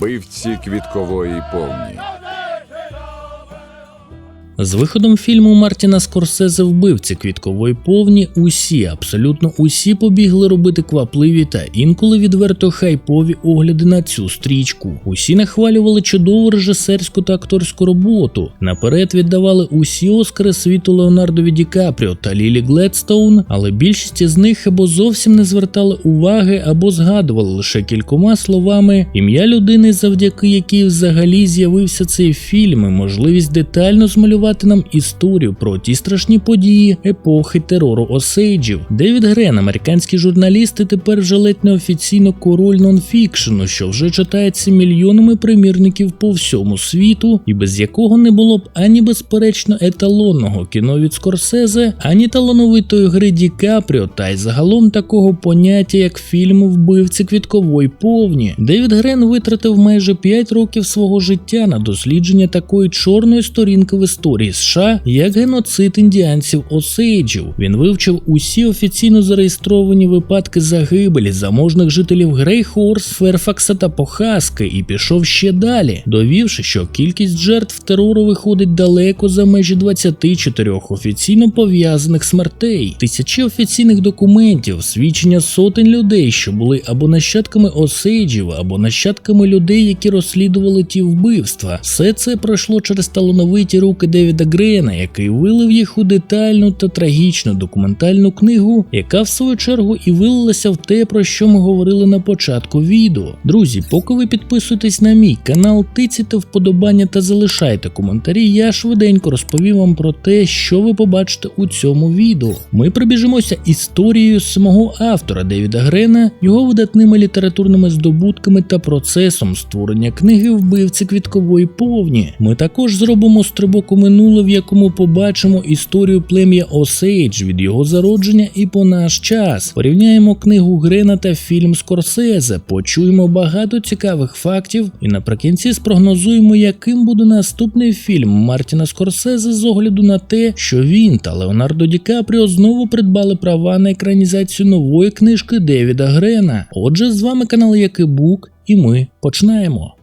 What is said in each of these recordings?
Вбивці квіткової повні. З виходом фільму Мартіна Скорсезе вбивці квіткової повні усі, абсолютно усі побігли робити квапливі та інколи відверто хайпові огляди на цю стрічку. Усі нахвалювали чудову режисерську та акторську роботу. Наперед віддавали усі оскари світу Леонардові Ді Капріо та Лілі Гледстоун, але більшість із них або зовсім не звертали уваги, або згадували лише кількома словами ім'я людини, завдяки якій взагалі з'явився цей фільм, і можливість детально змалювати нам історію про ті страшні події епохи терору Осейджів. Девід Грен, американський журналіст, і тепер вже ледь неофіційно король нонфікшену, що вже читається мільйонами примірників по всьому світу, і без якого не було б ані безперечно еталонного кіно від Скорсезе, ані талановитої гри Ді Капріо, та й загалом такого поняття, як фільм Вбивці квіткової повні. Девід Грен витратив майже 5 років свого життя на дослідження такої чорної сторінки в історії США, як геноцид індіанців Осейджів. Він вивчив усі офіційно зареєстровані випадки загибелі заможних жителів Грейхорс, Ферфакса та Похаски і пішов ще далі, довівши, що кількість жертв терору виходить далеко за межі 24 офіційно пов'язаних смертей, тисячі офіційних документів, свідчення сотень людей, що були або нащадками Осейджів, або нащадками людей, які розслідували ті вбивства. Все це пройшло через талановиті руки Девіда Грена, який вилив їх у детальну та трагічну документальну книгу, яка в свою чергу і вилилася в те, про що ми говорили на початку відео. Друзі, поки ви підписуєтесь на мій канал, тицяйте вподобання та залишайте коментарі, я швиденько розповім вам про те, що ви побачите у цьому відео. Ми прибіжимося історією самого автора Девіда Грена, його видатними літературними здобутками та процесом створення книги вбивці квіткової повні. Ми також зробимо стрибок у минуле, в якому побачимо історію плем'я Осейдж від його зародження і по наш час. Порівняємо книгу Грена та фільм Скорсезе, почуємо багато цікавих фактів і наприкінці спрогнозуємо, яким буде наступний фільм Мартіна Скорсезе з огляду на те, що він та Леонардо Ді Капріо знову придбали права на екранізацію нової книжки Девіда Грена. Отже, з вами канал Якибук, і ми починаємо.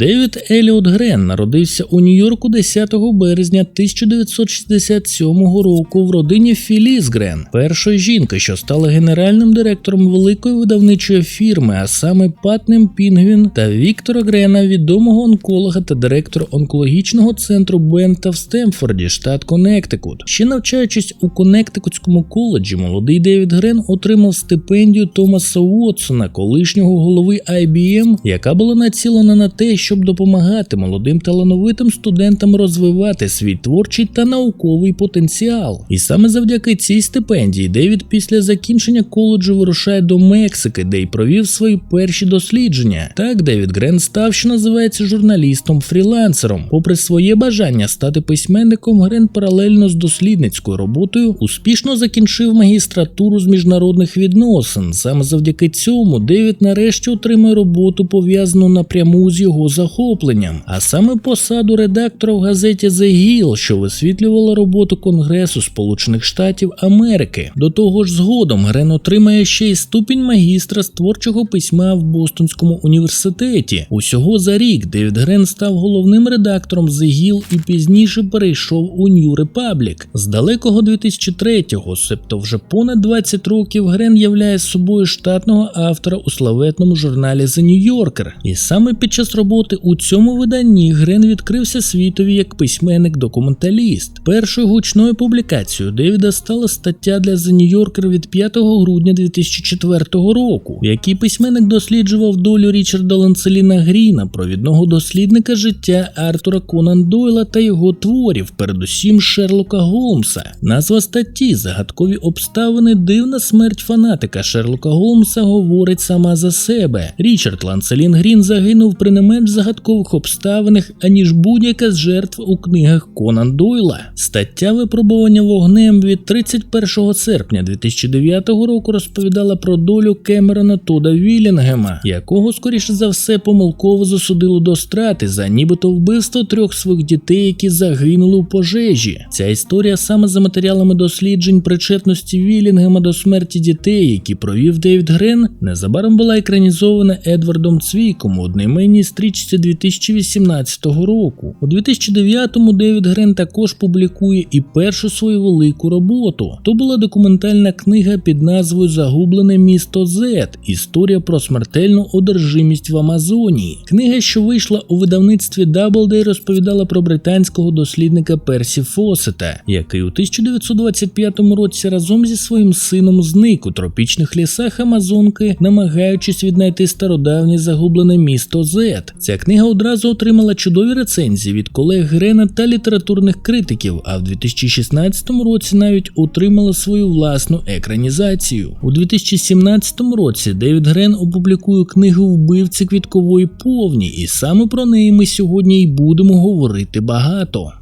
Девід Еліот Грен народився у Нью-Йорку 10 березня 1967 року в родині Філіс Грен, першої жінки, що стала генеральним директором великої видавничої фірми, а саме Патнем Пінгвін та Віктора Грена, відомого онколога та директора онкологічного центру Бента в Стемфорді, штат Коннектикут. Ще навчаючись у Коннектикутському коледжі, молодий Девід Грен отримав стипендію Томаса Уотсона, колишнього голови IBM, яка була націлена на те, щоб допомагати молодим талановитим студентам розвивати свій творчий та науковий потенціал. І саме завдяки цій стипендії Девід після закінчення коледжу вирушає до Мексики, де й провів свої перші дослідження. Так Девід Грен став, що називається журналістом-фрілансером. Попри своє бажання стати письменником, Грен паралельно з дослідницькою роботою успішно закінчив магістратуру з міжнародних відносин. Саме завдяки цьому Девід нарешті отримує роботу пов'язану напряму з його захопленням, а саме посаду редактора в газеті The Hill, що висвітлювала роботу Конгресу Сполучених Штатів Америки. До того ж, згодом Грен отримає ще й ступінь магістра з творчого письма в Бостонському університеті. Усього за рік Девід Грен став головним редактором The Hill і пізніше перейшов у New Republic. З далекого 2003-го, себто вже понад 20 років, Грен являє собою штатного автора у славетному журналі The New Yorker. І саме під час роботи у цьому виданні Грен відкрився світові як письменник-документаліст. Першою гучною публікацією Девіда стала стаття для The New Yorker від 5 грудня 2004 року, в якій письменник досліджував долю Річарда Ланцеліна Гріна, провідного дослідника життя Артура Конан Дойла та його творів, передусім Шерлока Голмса. Назва статті Загадкові обставини дивна смерть фанатика Шерлока Голмса говорить сама за себе. Річард Ланцелін Грін загинув при не загадкових обставинах, аніж будь-яка з жертв у книгах Конан Дойла. Стаття випробування вогнем від 31 серпня 2009 року розповідала про долю Кемерона Тода Вілінгема, якого, скоріше за все, помилково засудили до страти за нібито вбивство трьох своїх дітей, які загинули у пожежі. Ця історія саме за матеріалами досліджень причетності Вілінгема до смерті дітей, які провів Дейвід Грен, незабаром була екранізована Едвардом Цвіком у одноіменній стрічці 2018 року. У 2009-му Девід Грен також публікує і першу свою велику роботу. То була документальна книга під назвою Загублене місто Зет. Історія про смертельну одержимість в Амазонії. Книга, що вийшла у видавництві Doubleday, розповідала про британського дослідника Персі Фосета, який у 1925 році разом зі своїм сином зник у тропічних лісах Амазонки, намагаючись віднайти стародавнє загублене місто Зет. Ця книга одразу отримала чудові рецензії від колег Грена та літературних критиків, а в 2016 році навіть отримала свою власну екранізацію. У 2017 році Девід Грен опублікує книгу Вбивці квіткової повні, і саме про неї ми сьогодні й будемо говорити багато.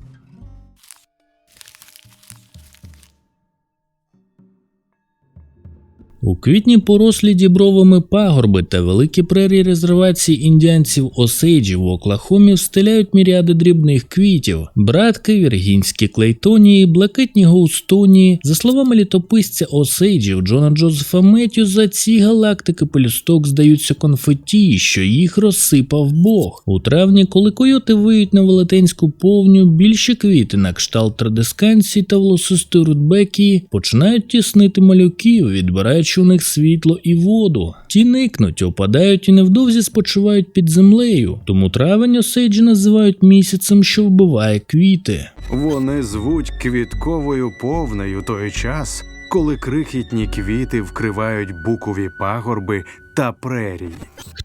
У квітні порослі дібровими пагорби та великі прерії резервації індіанців Осейджі в Оклахомі встиляють міріади дрібних квітів, братки, віргінські клейтонії, блакитні гоустонії. За словами літописця Осейджів Джона Джозефа Меттюза, ці галактики пелюсток здаються конфетті, що їх розсипав Бог. У травні, коли койоти виють на велетенську повню, більші квіти на кшталт традисканції та волосистої рудбекії починають тіснити малюків, відбираючи у світло і воду. Ті никнуть, опадають і невдовзі спочивають під землею. Тому травень Осейджі називають місяцем, що вбиває квіти. Вони звуть квітковою повнею той час, коли крихітні квіти вкривають букові пагорби та прерії.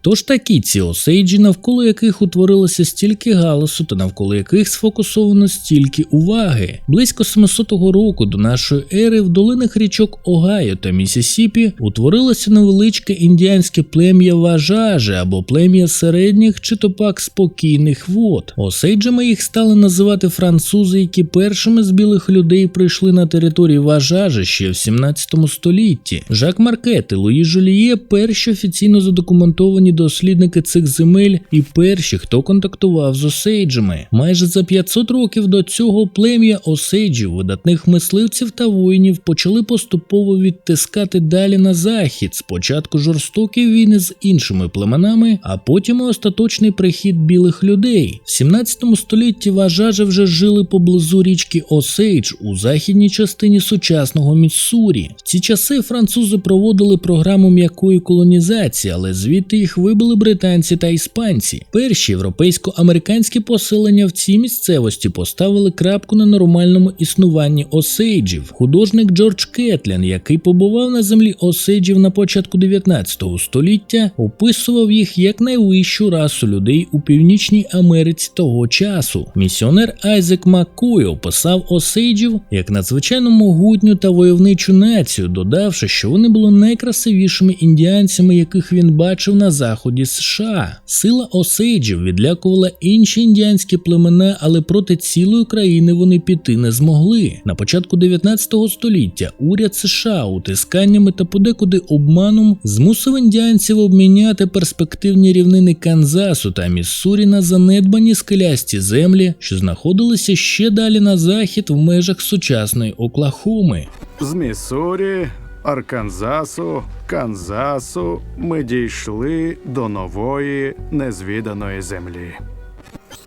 Хто ж такі ці осейджі, навколо яких утворилося стільки галасу та навколо яких сфокусовано стільки уваги? Близько 700 року до нашої ери в долинах річок Огайо та Місісіпі утворилося невеличке індіанське плем'я Важаже або плем'я середніх чи то пак спокійних вод. Осейджами їх стали називати французи, які першими з білих людей прийшли на територію Важаже ще в 17 столітті. Жак Маркет і Луї Жоліє перші офіційно задокументовані дослідники цих земель і перші, хто контактував з осейджами. Майже за 500 років до цього плем'я осейджів, видатних мисливців та воїнів, почали поступово відтискати далі на захід. Спочатку жорстокі війни з іншими племенами, а потім і остаточний прихід білих людей. В 17 столітті важажі вже жили поблизу річки Осейдж у західній частині сучасного Міссурі. В ці часи французи проводили програму м'якої колонізації, але звідти їх вибили британці та іспанці. Перші європейсько-американські поселення в цій місцевості поставили крапку на нормальному існуванні осейджів. Художник Джордж Кетлін, який побував на землі осейджів на початку 19 століття, описував їх як найвищу расу людей у Північній Америці того часу. Місіонер Айзек Маккой описав осейджів як надзвичайно могутню та войовничу націю, додавши, що вони були найкрасивішими індіанцями, яких він бачив на заході США. Сила осейджів відлякувала інші індіанські племена, але проти цілої країни вони піти не змогли. На початку 19 століття уряд США утисканнями та подекуди обманом змусив індіанців обміняти перспективні рівнини Канзасу та Міссурі на занедбані скелясті землі, що знаходилися ще далі на захід в межах сучасної Оклахоми. З Міссурі, Арканзасу, Канзасу ми дійшли до нової незвіданої землі.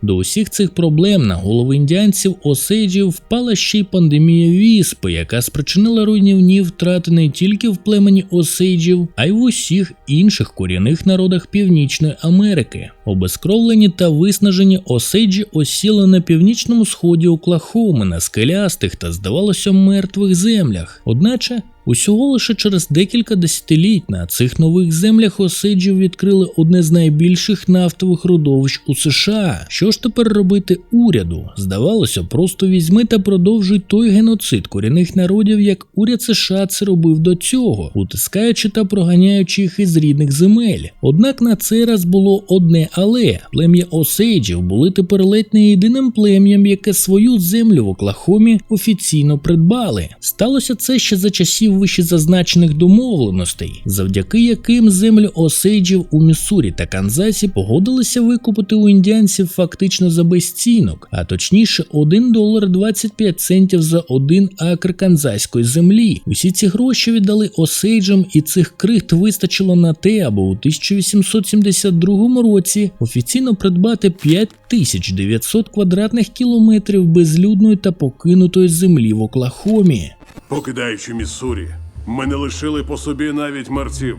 До усіх цих проблем на голови індіанців осейджів впала ще й пандемія віспи, яка спричинила руйнівні втрати не тільки в племені осейджів, а й в усіх інших корінних народах Північної Америки. Обезкровлені та виснажені осейджі осіли на північному сході Оклахоми на скелястих та, здавалося, мертвих землях. Одначе Усього лише через декілька десятиліть на цих нових землях осейджів відкрили одне з найбільших нафтових родовищ у США. Що ж тепер робити уряду? Здавалося, просто візьми та продовжуй той геноцид корінних народів, як уряд США це робив до цього, утискаючи та проганяючи їх із рідних земель. Однак на цей раз було одне але плем'я осейджів були тепер ледь не єдиним плем'ям, яке свою землю в Оклахомі офіційно придбали. Сталося це ще за часів вищезазначених домовленостей, завдяки яким землю осейджів у Міссурі та Канзасі погодилися викупити у індіанців фактично за безцінок, а точніше 1 долар 25 центів за один акр канзаської землі. Усі ці гроші віддали осейджам, і цих крихт вистачило на те, аби у 1872 році офіційно придбати 5900 квадратних кілометрів безлюдної та покинутої землі в Оклахомі. Покидаючи Міссурі, ми не лишили по собі навіть мерців.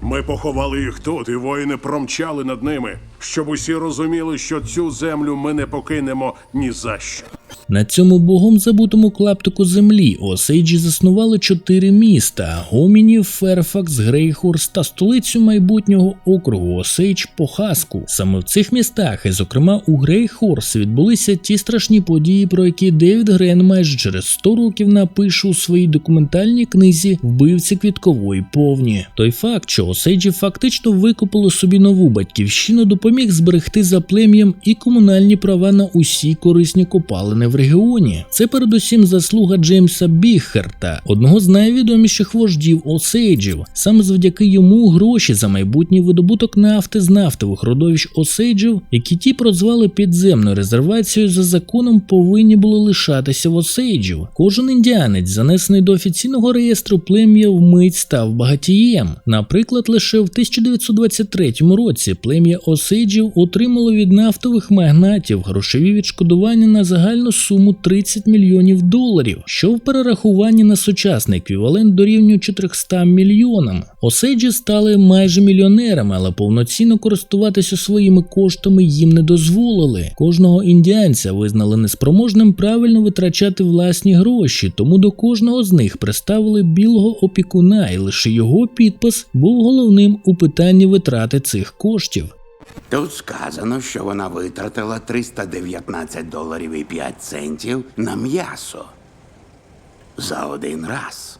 Ми поховали їх тут, і воїни промчали над ними, щоб усі розуміли, що цю землю ми не покинемо ні за що. На цьому богом забутому клаптику землі Осейджі заснували чотири міста: Гомінів, Ферфакс, Грейхорс та столицю майбутнього округу Осейдж Похаску. Саме в цих містах, і зокрема у Грейхорс, відбулися ті страшні події, про які Девід Грен майже через 100 років напише у своїй документальній книзі Вбивці квіткової повні. Той факт, що Осейджі фактично викупили собі нову батьківщину, допоміг зберегти за плем'ям і комунальні права на усі корисні копалини в регіоні. Це передусім заслуга Джеймса Біхерта, одного з найвідоміших вождів Осейджів. Саме завдяки йому гроші за майбутній видобуток нафти з нафтових родовищ Осейджів, які ті прозвали підземною резервацією, за законом повинні були лишатися в Осейджів. Кожен індіанець, занесений до офіційного реєстру плем'я, вмить став багатієм. Наприклад, лише в 1923 році плем'я Осейджів отримало від нафтових магнатів грошові відшкодування на загальну суму 30 мільйонів доларів, що в перерахуванні на сучасний еквівалент дорівнює 400 мільйонам. Осейджі стали майже мільйонерами, але повноцінно користуватися своїми коштами їм не дозволили. Кожного індіанця визнали неспроможним правильно витрачати власні гроші, тому до кожного з них приставили білого опікуна, і лише його підпис був головним у питанні витрати цих коштів. Тут сказано, що вона витратила 319 доларів і 5 центів на м'ясо за один раз.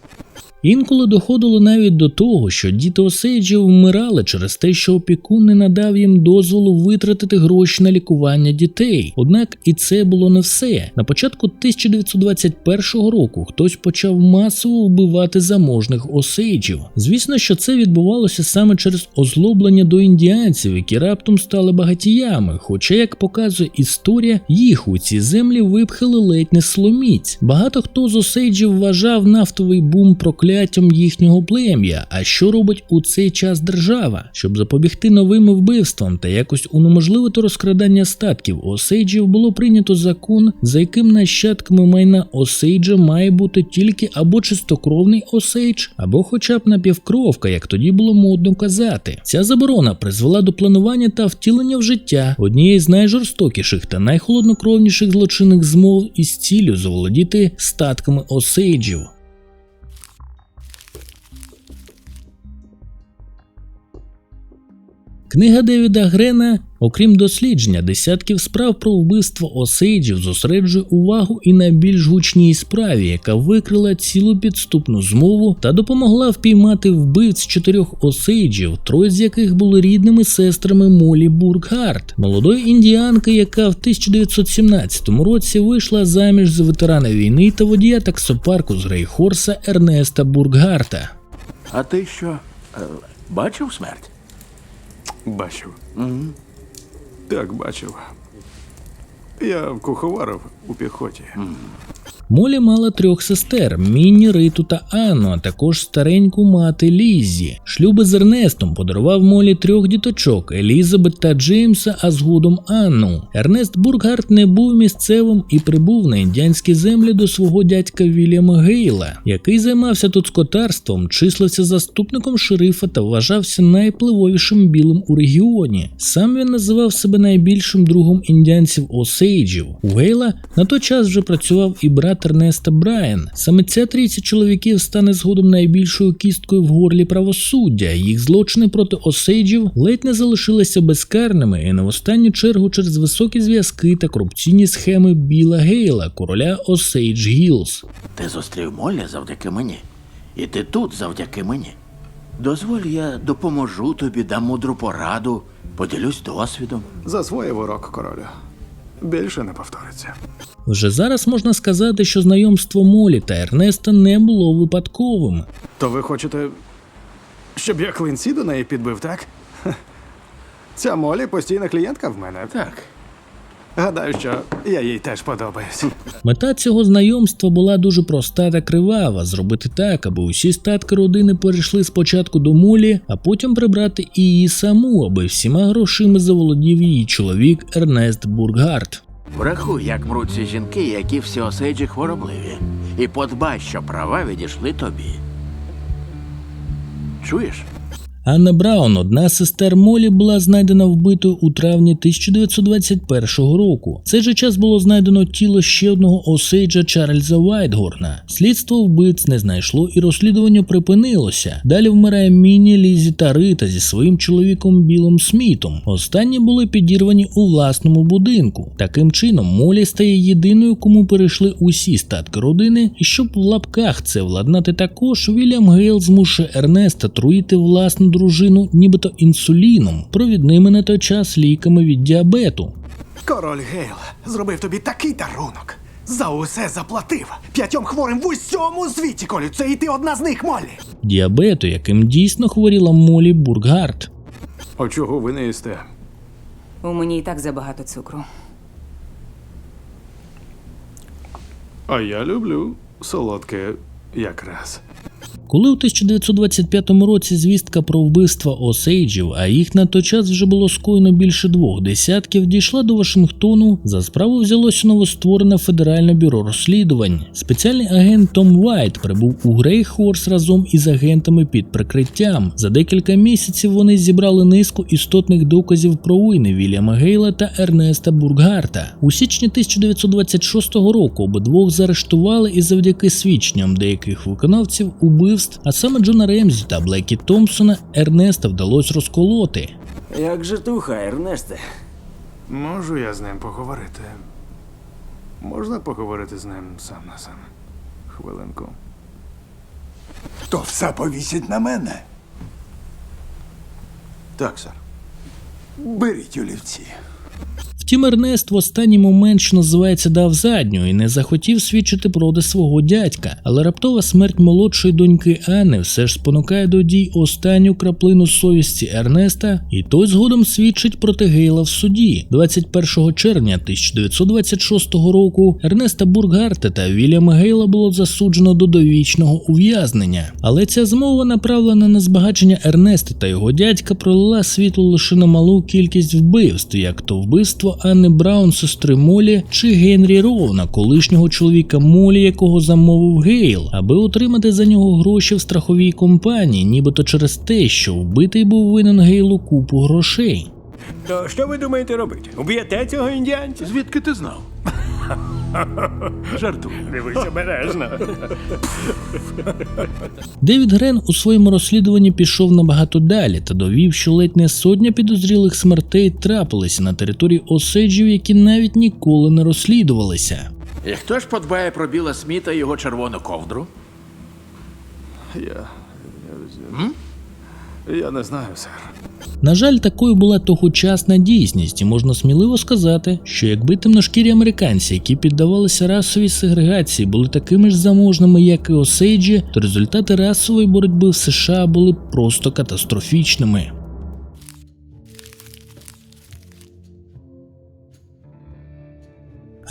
Інколи доходило навіть до того, що діти Осейджів вмирали через те, що опікун не надав їм дозволу витратити гроші на лікування дітей. Однак і це було не все. На початку 1921 року хтось почав масово вбивати заможних осейджів. Звісно, що це відбувалося саме через озлоблення до індіанців, які раптом стали багатіями. Хоча, як показує історія, їх у ці землі випхали ледь не сломіць. Багато хто з осейджів вважав нафтовий бум прокляттям їхнього плем'я. А що робить у цей час держава? Щоб запобігти новим вбивствам та якось унеможливити розкрадання статків осейджів, було прийнято закон, за яким нащадками майна осейджа має бути тільки або чистокровний осейдж, або хоча б напівкровка, як тоді було модно казати. Ця заборона призвела до планування та втілення в життя однієї з найжорстокіших та найхолоднокровніших злочинних змов із ціллю заволодіти статками осейджів. Книга Девіда Грена, окрім дослідження десятків справ про вбивство осейджів, зосереджує увагу і на більш гучній справі, яка викрила цілу підступну змову та допомогла впіймати вбивць чотирьох осейджів, троє з яких були рідними сестрами Молі Бургhardt, молодої індіанки, яка в 1917 році вийшла заміж за ветерана війни та водія таксопарку з Грейхорса Ернеста Бурггарта. А ти що? е, Бачив смерть? Бачив. Так, бачив. Я куховарив у піхоті. Молі мала трьох сестер Мінні, Риту та Анну, а також стареньку мати Лізі. Шлюби з Ернестом подарував Молі трьох діточок Елізабет та Джеймса, а згодом Анну. Ернест Бургhardt не був місцевим і прибув на індіанські землі до свого дядька Вільяма Гейла, який займався тут скотарством, числився заступником шерифа та вважався найпливовішим білим у регіоні. Сам він називав себе найбільшим другом індіанців Осейджів. У Гейла на той час вже працював і брат брат Ернеста Брайан. Саме ця трійця чоловіків стане згодом найбільшою кісткою в горлі правосуддя. Їх злочини проти осейджів ледь не залишилися безкарними, і не в останню чергу через високі зв'язки та корупційні схеми Біла Гейла, короля Осейдж Гілз. Ти зустрів Моллі завдяки мені. І ти тут завдяки мені. Дозволь, я допоможу тобі, дам мудру пораду, поділюсь досвідом. Засвоїв урок королю. Більше не повториться. Вже зараз можна сказати, що знайомство Молі та Ернеста не було випадковим. То ви хочете, щоб я клинці до неї підбив, так? Ця Молі постійна клієнтка в мене. Так. Гадаю, що я їй теж подобаюсь. Мета цього знайомства була дуже проста та кривава: зробити так, аби усі статки родини перейшли спочатку до Молі, а потім прибрати і її саму, аби всіма грошима заволодів її чоловік Ернест Бургард. Врахуй, як мруть ці жінки, які всі осейджі хворобливі. І подбай, що права відійшли тобі. Чуєш? Анна Браун, одна з сестер Молі, була знайдена вбитою у травні 1921 року. В цей же час було знайдено тіло ще одного осейджа Чарльза Вайтгорна. Слідство вбивць не знайшло і розслідування припинилося. Далі вмирає Міні, Лізі та Рита зі своїм чоловіком Білом Смітом. Останні були підірвані у власному будинку. Таким чином, Молі стає єдиною, кому перейшли усі статки родини, і щоб в лапках це владнати також, Вільям Гейл змушує Ернеста труїти власну дружину, нібито інсуліном, провідними на той час ліками від діабету. Король Гейл зробив тобі такий дарунок. За усе заплатив. П'ятьом хворим в усьому світі, колю. Це і ти одна з них, Молі. Діабету, яким дійсно хворіла Молі Бурггарт. А чого ви не їсте? У мені і так забагато цукру. А я люблю солодке якраз. Коли у 1925 році звістка про вбивства Осейджів, а їх на той час вже було скоєно більше двох десятків, дійшла до Вашингтону, за справу взялося новостворене Федеральне бюро розслідувань. Спеціальний агент Том Вайт прибув у Грейхорс разом із агентами під прикриттям. За декілька місяців вони зібрали низку істотних доказів про вини Вільяма Гейла та Ернеста Бурггарта. У січні 1926 року обидвох заарештували і завдяки свідченням деяких виконавців убивств, а саме Джона Ремзі та Блекі Томпсона, Ернеста вдалося розколоти. Як житуха, Ернесте? Можу я з ним поговорити? Можна поговорити з ним сам на сам? Хвилинку. То все повісять на мене. Так, сер. Беріть олівці. Втім, Ернест в останній момент, що називається, дав задню і не захотів свідчити проти свого дядька, але раптова смерть молодшої доньки Анни все ж спонукає до дій останню краплину совісті Ернеста, і той згодом свідчить проти Гейла в суді. 21 червня 1926 року Ернеста Бургарта та Вільяма Гейла було засуджено до довічного ув'язнення. Але ця змова, направлена на збагачення Ернеста та його дядька, пролила світло лише на малу кількість вбивств, як то вбивство Анни Браун, сестри Молі чи Генрі Роуна, колишнього чоловіка Молі, якого замовив Гейл, аби отримати за нього гроші в страховій компанії, нібито через те, що вбитий був винен Гейлу купу грошей. То що ви думаєте робити? Уб'єте цього індіанця? Звідки ти знав? Жартую. Дивись обережно. Девід Грен у своєму розслідуванні пішов набагато далі та довів, що ледь не сотня підозрілих смертей трапилися на території осейджів, які навіть ніколи не розслідувалися. І хто ж подбає про Біла Сміта і його червону ковдру? Я. Я, я не знаю, сер. На жаль, такою була тогочасна дійсність, і можна сміливо сказати, що якби темношкірі американці, які піддавалися расовій сегрегації, були такими ж заможними, як і Осейджі, то результати расової боротьби в США були просто катастрофічними.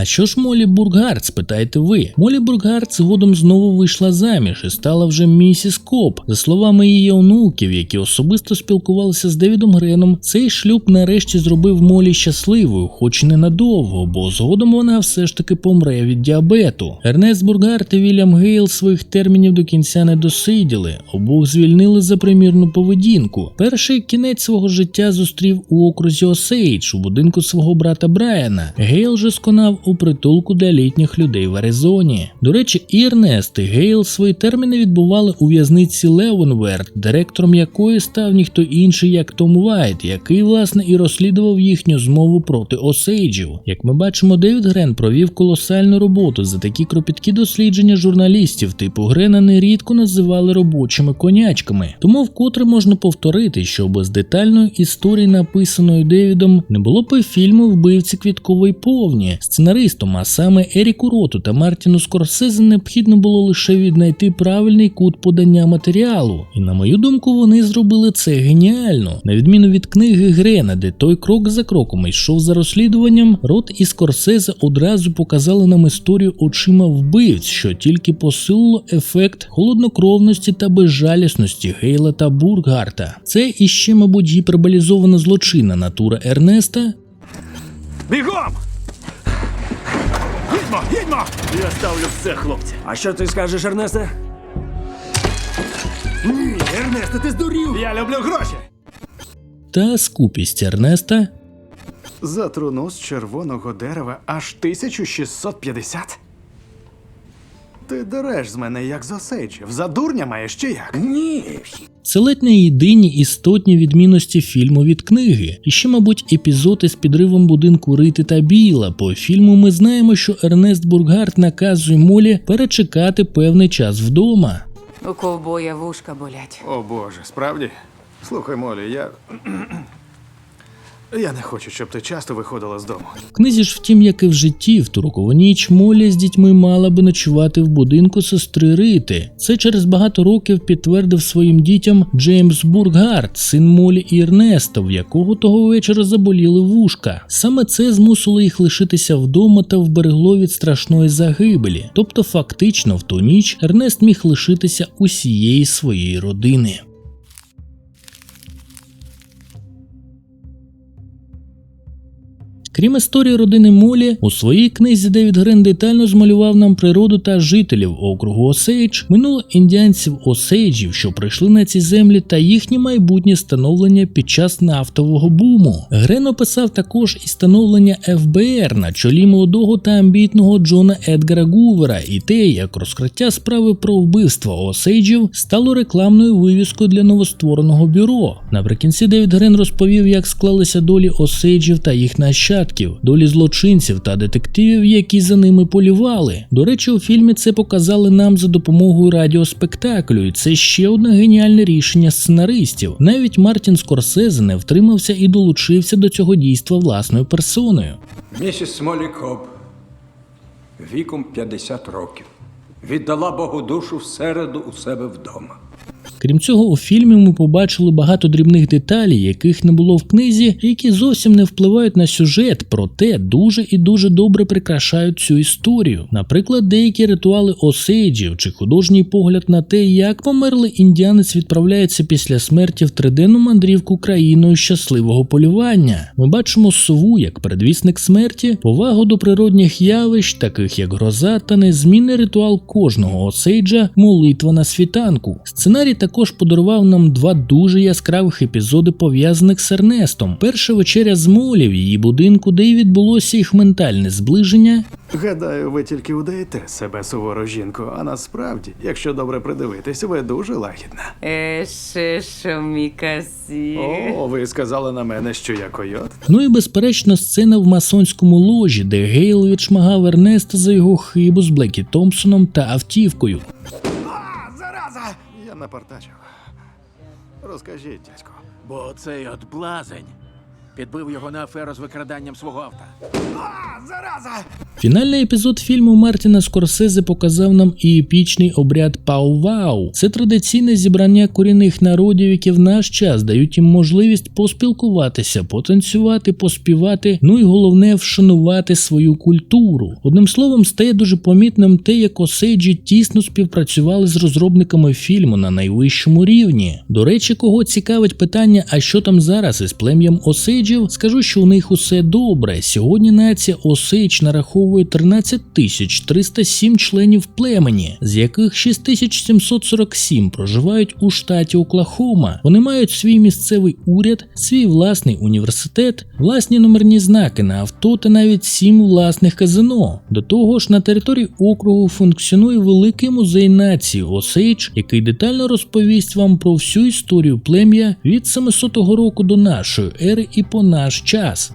А що ж Молі Бурггард, спитаєте ви? Молі Бурггард згодом знову вийшла заміж і стала вже місіс Коп. За словами її онуків, які особисто спілкувалися з Девідом Греном, цей шлюб нарешті зробив Молі щасливою, хоч і ненадовго, бо згодом вона все ж таки помре від діабету. Ернест Бурггард і Вільям Гейл своїх термінів до кінця не досиділи, обох звільнили за примірну поведінку. Перший кінець свого життя зустрів у окрузі Осейдж у будинку свого брата Брайана. Гейл же сконав у притулку для літніх людей в Аризоні. До речі, і Ернест і Гейл свої терміни відбували у в'язниці Левенверт, директором якої став ніхто інший, як Том Вайт, який власне і розслідував їхню змову проти Осейджів. Як ми бачимо, Девід Грен провів колосальну роботу за такі кропіткі дослідження журналістів типу Грена нерідко називали робочими конячками. Тому вкотре можна повторити, що без детальної історії, написаної Девідом, не було б фільму Вбивці квіткової повні. Сценаристом, а саме Еріку Роту та Мартіну Скорсезе необхідно було лише віднайти правильний кут подання матеріалу. І на мою думку, вони зробили це геніально. На відміну від книги Грена, де той крок за кроком йшов за розслідуванням, Рот і Скорсезе одразу показали нам історію очима вбивць, що тільки посилило ефект холоднокровності та безжалісності Гейла та Бургарта. Це іще, мабуть, гіперболізована злочинна натура Ернеста, Бігом! Їдьмо, їдьмо! Я ставлю все, хлопці. А що ти скажеш, Ернесте? Ні, Ернесте, ти здурів! Я люблю гроші! та скупість Ернеста, За труну з червоного дерева аж 1650? Ти дереш з мене як з осейджів. За дурня маєш чи як? Ні. Це ледь не єдині істотні відмінності фільму від книги. І ще, мабуть, епізод із підривом будинку Рити та Біла. По фільму ми знаємо, що Ернест Бургард наказує Молі перечекати певний час вдома. У ковбоя вушка болять. О боже, справді? Слухай, Молі, я. Я не хочу, щоб ти часто виходила з дому. Книзі ж, втім, як і в житті, в ту рокову ніч Молі з дітьми мала би ночувати в будинку сестри Рити. Це через багато років підтвердив своїм дітям Джеймс Бургарт, син Молі і Ернеста, в якого того вечора заболіли вушка. Саме це змусило їх лишитися вдома та вберегло від страшної загибелі. Тобто, фактично, в ту ніч Ернест міг лишитися усієї своєї родини. Крім історії родини Молі, у своїй книзі Девід Грен детально змалював нам природу та жителів округу Осейдж, минуло індіанців Осейджів, що прийшли на ці землі, та їхнє майбутнє становлення під час нафтового буму. Грен описав також і становлення ФБР на чолі молодого та амбітного Джона Едгара Гувера, і те, як розкриття справи про вбивство Осейджів стало рекламною вивіскою для новоствореного бюро. Наприкінці Девід Грен розповів, як склалися долі Осейджів та їх нащадків, долі злочинців та детективів, які за ними полювали. До речі, у фільмі це показали нам за допомогою радіоспектаклю, і це ще одне геніальне рішення сценаристів. Навіть Мартін Скорсезе не втримався і долучився до цього дійства власною персоною. Місіс Смолі Коб, віком 50 років, віддала Богу душу в середу у себе вдома. Крім цього, у фільмі ми побачили багато дрібних деталей, яких не було в книзі, які зовсім не впливають на сюжет, проте дуже і дуже добре прикрашають цю історію. Наприклад, деякі ритуали осейджів чи художній погляд на те, як померлий індіанець відправляється після смерті в триденну мандрівку країною щасливого полювання. Ми бачимо сову як предвісник смерті, повагу до природних явищ, таких як гроза, та незмінний ритуал кожного осейджа молитва на світанку. Сценарій також подарував нам два дуже яскравих епізоди, пов'язаних з Ернестом. Перша вечеря з Молі в її будинку, де й відбулося їх ментальне зближення. Гадаю, ви тільки удаєте себе сувору жінку, а насправді, якщо добре придивитись, ви дуже лагідна. Мікасі. О, ви сказали на мене, що я койот. Ну і безперечно, сцена в масонському ложі, де Гейл відшмагав Ернеста за його хибу з Блекі Томпсоном та автівкою. Я напортачив. Розкажіть, дядько. Бо цей от блазень підбив його на аферу з викраданням свого авто. А, зараза! Фінальний епізод фільму Мартіна Скорсезе показав нам і епічний обряд Пау-Вау. Це традиційне зібрання корінних народів, які в наш час дають їм можливість поспілкуватися, потанцювати, поспівати, ну і головне вшанувати свою культуру. Одним словом, стає дуже помітним те, як Осейджі тісно співпрацювали з розробниками фільму на найвищому рівні. До речі, кого цікавить питання, а що там зараз із плем'ям Осейджі? Осейджів, скажу, що у них усе добре. Сьогодні нація Осейдж нараховує 13 тисяч 307 членів племені, з яких 6747 проживають у штаті Оклахома. Вони мають свій місцевий уряд, свій власний університет, власні номерні знаки на авто та навіть сім власних казино. До того ж, на території округу функціонує великий музей нації Осейдж, який детально розповість вам про всю історію плем'я від 700 року до нашої ери і по наш час.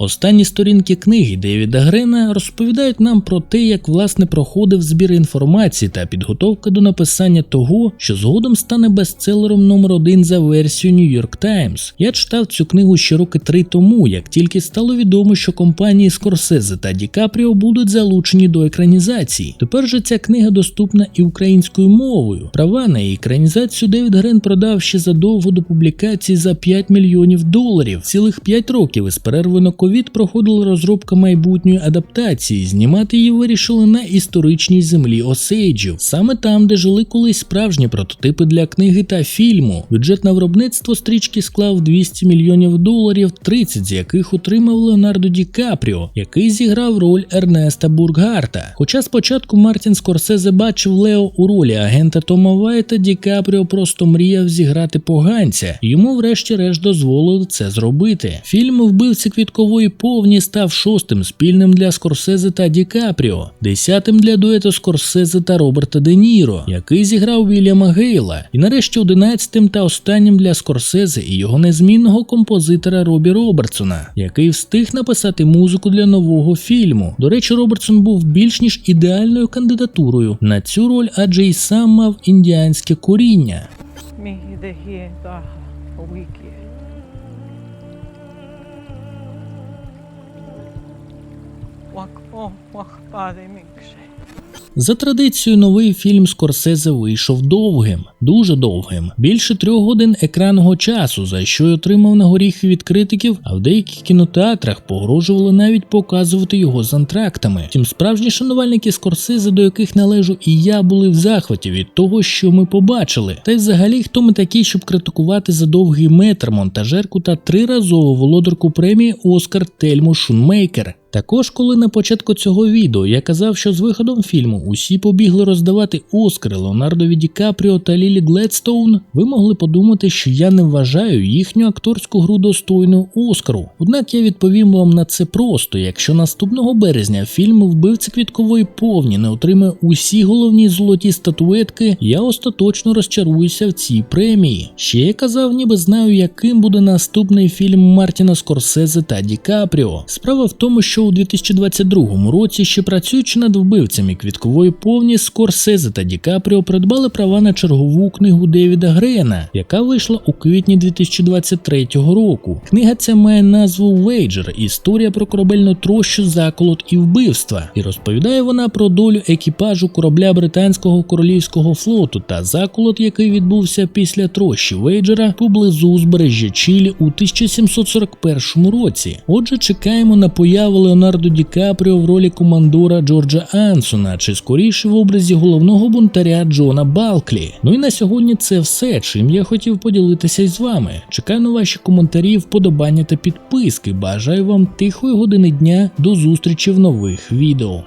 Останні сторінки книги Девіда Грена розповідають нам про те, як власне проходив збір інформації та підготовка до написання того, що згодом стане бестселером номер один за версією New York Times. Я читав цю книгу ще роки три тому, як тільки стало відомо, що компанії Скорсезе та Ді Капріо будуть залучені до екранізації. Тепер же ця книга доступна і українською мовою. Права на її екранізацію Девід Грен продав ще задовго до публікації за 5 мільйонів доларів. Цілих 5 років із перервою на ковід проходила розробка майбутньої адаптації. Знімати її вирішили на історичній землі Осейджів, саме там, де жили колись справжні прототипи для книги та фільму. Бюджет на виробництво стрічки склав 200 мільйонів доларів, 30 з яких отримав Леонардо Ді Капріо, який зіграв роль Ернеста Бурггарта. Хоча спочатку Мартін Скорсезе бачив Лео у ролі агента Тома Вайта, Ді Капріо просто мріяв зіграти поганця, йому врешті-решт дозволили це зробити. Фільм Вбивці квіткової повні став шостим спільним для Скорсезе та Ді Капріо, десятим для дуету Скорсезе та Роберта Де Ніро, який зіграв Вільяма Гейла, і нарешті одинадцятим та останнім для Скорсезе і його незмінного композитора Робі Робертсона, який встиг написати музику для нового фільму. До речі, Робертсон був більш ніж ідеальною кандидатурою на цю роль, адже й сам мав індіанське коріння. За традицією, новий фільм Скорсезе вийшов довгим, дуже довгим, більше трьох годин екранного часу, за що й отримав на горіхи від критиків, а в деяких кінотеатрах погрожували навіть показувати його з антрактами. Втім, справжні шанувальники Скорсезе, до яких належу і я, були в захваті від того, що ми побачили. Та й взагалі, хто ми такі, щоб критикувати за довгий метр монтажерку та триразову володарку премії Оскар Тельму Шунмейкер. Також, коли на початку цього відео я казав, що з виходом фільму усі побігли роздавати Оскари Леонардові Ді Капріо та Лілі Гледстоун, ви могли подумати, що я не вважаю їхню акторську гру достойною Оскару. Однак я відповім вам на це просто: якщо наступного березня фільм Вбивці квіткової повні не отримає усі головні золоті статуетки, я остаточно розчаруюся в цій премії. Ще я казав, ніби знаю, яким буде наступний фільм Мартіна Скорсезе та Ді Капріо. Справа в тому, що у 2022 році, ще працюючи над вбивцями квіткової повні, Скорсезе та Ді Капріо придбали права на чергову книгу Девіда Грена, яка вийшла у квітні 2023 року. Книга ця має назву Вейджер історія про корабельну трощу, заколот і вбивства. І розповідає вона про долю екіпажу корабля британського королівського флоту та заколот, який відбувся після трощі Вейджера поблизу узбережжя Чилі у 1741 році. Отже, чекаємо на появу Леонардо Ді Капріо в ролі командора Джорджа Ансона, чи скоріше в образі головного бунтаря Джона Балклі. Ну і на сьогодні це все, чим я хотів поділитися із вами. Чекаю на ваші коментарі, вподобання та підписки. Бажаю вам тихої години дня. До зустрічі в нових відео.